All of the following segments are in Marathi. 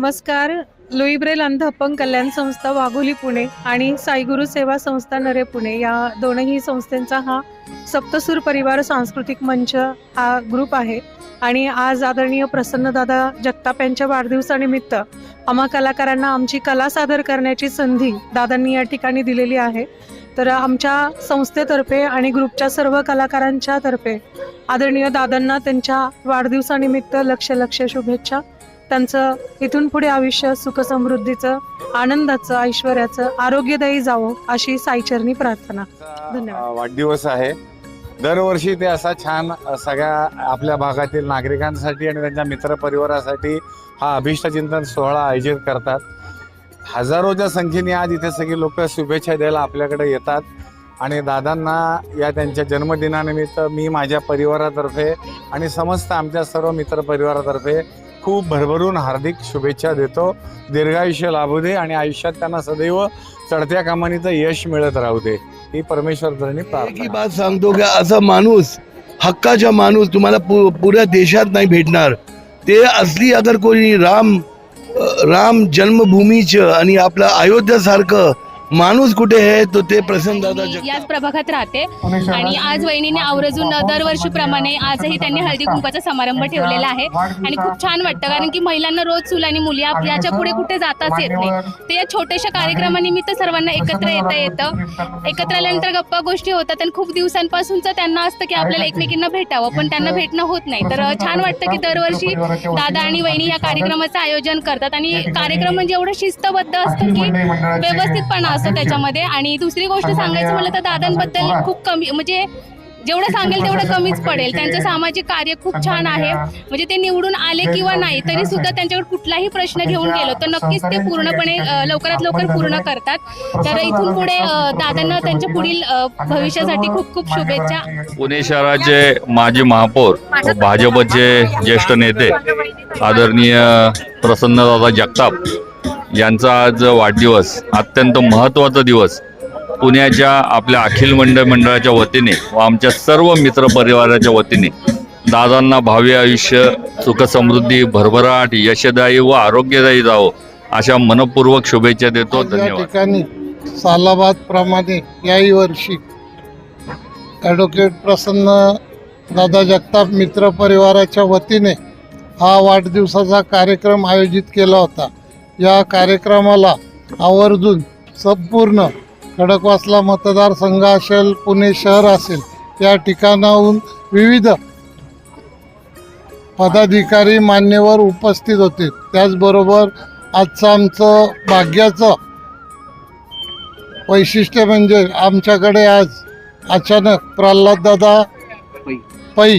नमस्कार. लुईब्रेल अंध अपंग कल्याण संस्था वाघोली पुणे आणि साईगुरु सेवा संस्था नरे पुणे या दोनही संस्थांचा हा सप्तसूर परिवार सांस्कृतिक मंच हा ग्रुप आहे. आणि आज आदरणीय प्रसन्नदादा जगताप यांच्या वाढदिवसानिमित्त आम्हा कलाकारांना आमची कला सादर करण्याची संधी दादांनी या ठिकाणी दिलेली आहे. तर आमच्या संस्थेतर्फे आणि ग्रुपच्या सर्व कलाकारांच्या तर्फे आदरणीय दादांना त्यांच्या वाढदिवसानिमित्त लक्ष लक्ष शुभेच्छा. त्यांचं इथून पुढे आयुष्य सुखसमृद्धीचं आनंदाचं ऐश्वर्याचं आरोग्यदायी जावं अशी साईचरणी प्रार्थना. धन्यवाद. वाढदिवस आहे. दरवर्षी ते असा छान सगळ्या आपल्या भागातील नागरिकांसाठी आणि त्यांच्या मित्रपरिवारासाठी हा अभिष्टचिंतन सोहळा आयोजित करतात. हजारोच्या संख्येने आज इथे सगळी लोक शुभेच्छा द्यायला आपल्याकडे येतात. आणि दादांना या त्यांच्या जन्मदिनानिमित्त मी माझ्या परिवारातर्फे आणि समस्त आमच्या सर्व मित्रपरिवारातर्फे खूप भरभरून हार्दिक शुभेच्छा देतो. दीर्घायुष्य लाभू दे आणि आयुष्यात त्यांना सदैव चढत्या कामानीचं यश मिळत राहू दे. ही परमेश्वर धरणी ही बात सांगतो की असा माणूस हक्काचा माणूस तुम्हाला पु- पुऱ्या देशात नाही भेटणार. ते असली अगर कोणी राम राम जन्मभूमीचं आणि आपलं अयोध्यासारखं माणूस कुठे आहे तो ते प्रसन्न दादा मी याच प्रभागात राहते. आणि आज वहिनीने आवर्जून दरवर्षीप्रमाणे आजही त्यांनी हळदी कुंकाचा समारंभ ठेवलेला आहे. आणि खूप छान वाटतं कारण की महिलांना रोज चूल आणि मुली आप- याच्यापुढे कुठे जाताच येत नाही. ते या छोट्याशा कार्यक्रमानिमित्त सर्वांना एकत्र येता येतं. एकत्र आल्यानंतर गप्पा गोष्टी होतात आणि खूप दिवसांपासूनच त्यांना असतं की आपल्याला एकमेकींना भेटावं पण त्यांना भेटणं होत नाही. तर छान वाटतं की दरवर्षी दादा आणि वहिनी या कार्यक्रमाचं आयोजन करतात आणि कार्यक्रम म्हणजे एवढं शिस्तबद्ध असतं की व्यवस्थितपणा असतो त्याच्यामध्ये. आणि दुसरी गोष्ट सांगायचं म्हणलं तर दादांबद्दल खूप कमी म्हणजे जेवढं सांगेल तेवढं कमीच पडेल. त्यांचं सामाजिक कार्य खूप छान आहे. म्हणजे ते निवडून आले किंवा नाही तरी सुद्धा त्यांच्याकडे कुठलाही प्रश्न घेऊन गेलो तर नक्कीच ते पूर्णपणे लवकरात लवकर पूर्ण करतात. तर इथून पुढे दादांना त्यांच्या पुढील भविष्यासाठी खूप खूप शुभेच्छा. पुणे शहराचे माजी महापौर भाजपचे ज्येष्ठ नेते आदरणीय प्रसन्नदादा जगताप यांचा आज वाढदिवस अत्यंत महत्त्वाचा दिवस पुण्याच्या आपल्या अखिल मंडळ मंडळाच्या वतीने व आमच्या सर्व मित्रपरिवाराच्या वतीने. दादांना भावी आयुष्य सुखसमृद्धी भरभराट यशदायी व आरोग्यदायी जावं अशा मनपूर्वक शुभेच्छा देतो. ठिकाणी सालाबाद प्रमाणे याही वर्षी ॲडव्होकेट प्रसन्न दादा जगताप मित्र परिवाराच्या वतीने हा वाढदिवसाचा कार्यक्रम आयोजित केला होता. या कार्यक्रमाला आवर्जून संपूर्ण खडकवासला मतदारसंघ असेल पुणे शहर असेल या ठिकाणाहून विविध पदाधिकारी मान्यवर उपस्थित होते. त्याचबरोबर आजचं आमचं भाग्याचं वैशिष्ट्य म्हणजे आमच्याकडे आज अचानक प्रल्हाददादा पै.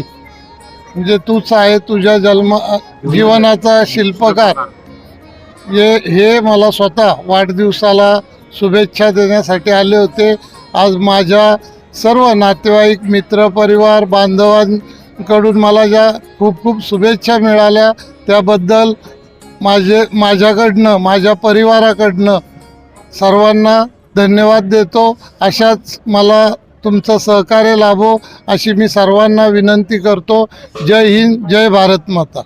म्हणजे तूच आहे तुझ्या जन्म जीवनाचा शिल्पकार. ये हे मला स्वतः वाढदिवसाला शुभेच्छा देण्यासाठी आले होते. आज माझ्या सर्व नातेवाईक मित्रपरिवार बांधवांकडून मला ज्या खूप खूप शुभेच्छा मिळाल्या. त्याबद्दल माझे माझ्याकडनं माझ्या परिवाराकडनं सर्वांना धन्यवाद देतो. अशाच मला तुमचं सहकार्य लाभो अशी मी सर्वांना विनंती करतो. जय हिंद जय भारत माता.